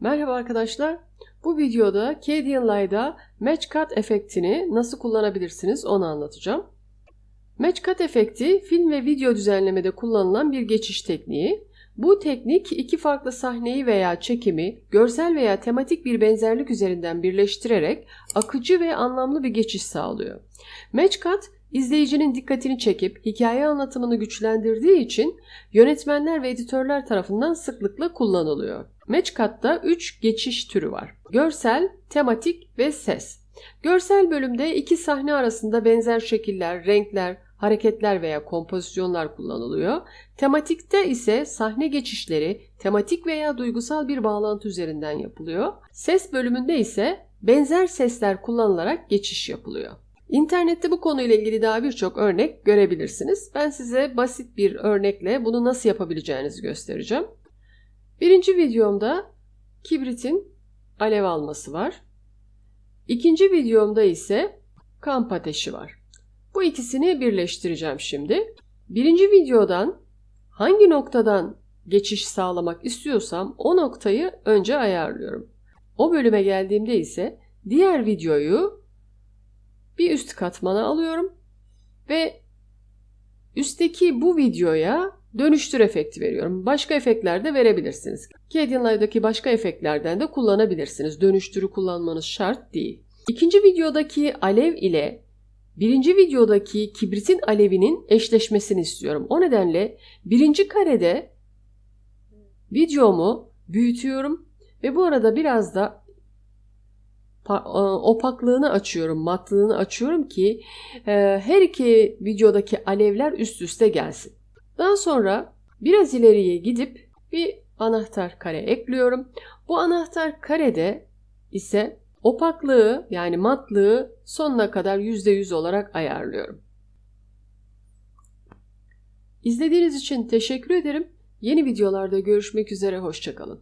Merhaba arkadaşlar. Bu videoda Kdenlive'da Match Cut efektini nasıl kullanabilirsiniz onu anlatacağım. Match Cut efekti film ve video düzenlemede kullanılan bir geçiş tekniği. Bu teknik iki farklı sahneyi veya çekimi görsel veya tematik bir benzerlik üzerinden birleştirerek akıcı ve anlamlı bir geçiş sağlıyor. Match Cut izleyicinin dikkatini çekip hikaye anlatımını güçlendirdiği için yönetmenler ve editörler tarafından sıklıkla kullanılıyor. Matchcut'ta 3 geçiş türü var. Görsel, tematik ve ses. Görsel bölümde iki sahne arasında benzer şekiller, renkler, hareketler veya kompozisyonlar kullanılıyor. Tematikte ise sahne geçişleri tematik veya duygusal bir bağlantı üzerinden yapılıyor. Ses bölümünde ise benzer sesler kullanılarak geçiş yapılıyor. İnternette bu konuyla ilgili daha birçok örnek görebilirsiniz. Ben size basit bir örnekle bunu nasıl yapabileceğinizi göstereceğim. Birinci videomda kibritin alev alması var. İkinci videomda ise kamp ateşi var. Bu ikisini birleştireceğim şimdi. Birinci videodan hangi noktadan geçiş sağlamak istiyorsam o noktayı önce ayarlıyorum. O bölüme geldiğimde ise diğer videoyu bir üst katmana alıyorum ve üstteki bu videoya dönüştür efekti veriyorum. Başka efektler de verebilirsiniz. Kdenlive'daki başka efektlerden de kullanabilirsiniz. Dönüştürü kullanmanız şart değil. İkinci videodaki alev ile birinci videodaki kibritin alevinin eşleşmesini istiyorum. O nedenle birinci karede videomu büyütüyorum ve bu arada biraz da opaklığını açıyorum, matlığını açıyorum ki her iki videodaki alevler üst üste gelsin. Daha sonra biraz ileriye gidip bir anahtar kare ekliyorum. Bu anahtar karede ise opaklığı yani matlığı sonuna kadar %100 olarak ayarlıyorum. İzlediğiniz için teşekkür ederim. Yeni videolarda görüşmek üzere, hoşçakalın.